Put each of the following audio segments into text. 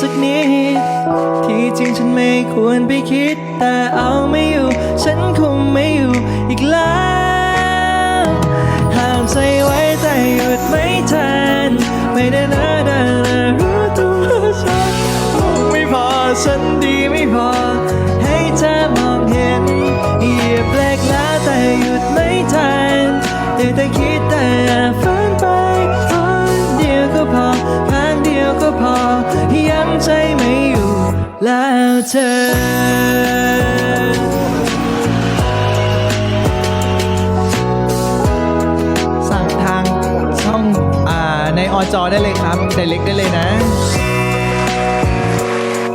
สักนิด ที่จริงฉันไม่ควรไปคิด แต่เอาไม่อยู่ ฉันคงไม่อยู่อีกแล้วห้ามใจไว้แต่หยุดไม่ทัน ไม่ได้นะนะนะรู้ตัวฉันคงไม่พอฉันดีไม่พอ ให้เธอมองเห็นเหยียบเบรกแล้วแต่หยุดไม่ทันได้แต่คิด แล้วเธองทางช่องอ่าในอจอได้เลยครับไดเล็กได้เลยนะ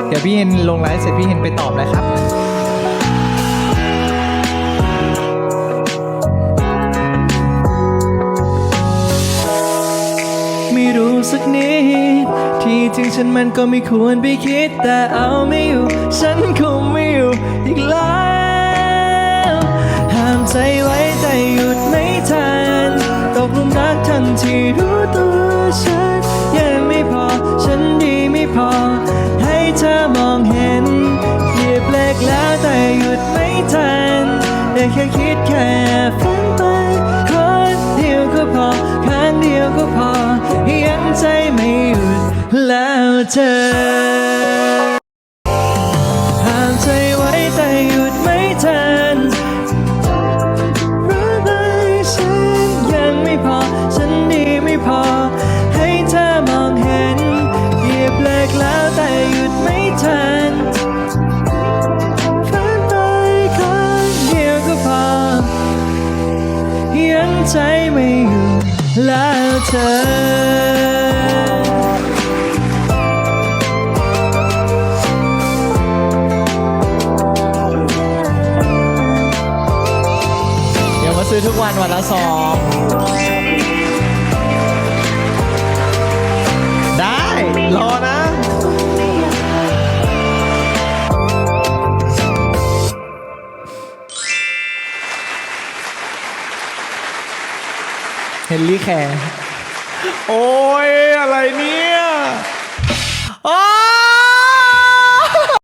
เดี๋ยวพี่เห็นลงไลฟ์เสร็จพี่เห็นไปตอบนะครับ รู้สักนิด ที่จริงฉันมันก็ไม่ควรไปคิด แต่เอาไม่อยู่ ฉันคงไม่อยู่อีกแล้วห้ามใจไว้แต่หยุดไม่ทันตกลุมรักทันที่รู้ตัวฉันยังไม่พอ ฉันดีไม่พอ ให้เธอมองเห็นเหยียบเบรกแล้วแต่หยุดไม่ทันได้แค่คิดแค่ฝันไปคนเดียวก็พอข้างเดียวก็พอ แล้วเธอห้ามใจไว้แต่หยุดไม่ทันรู้ไหมฉันยังไม่พอ ฉันดีไม่พอ ให้เธอมองเห็นเหยียบเบรกแล้วแต่หยุดไม่ทันฝันไปคนเดียวก็พอ ยังใจไม่อยู่แล้วเธอ วมาซื้อทุกวันวันละซองได้ รอนะ เฮนรี่แคร์โอ้ย อะไรเนี่ย อ้า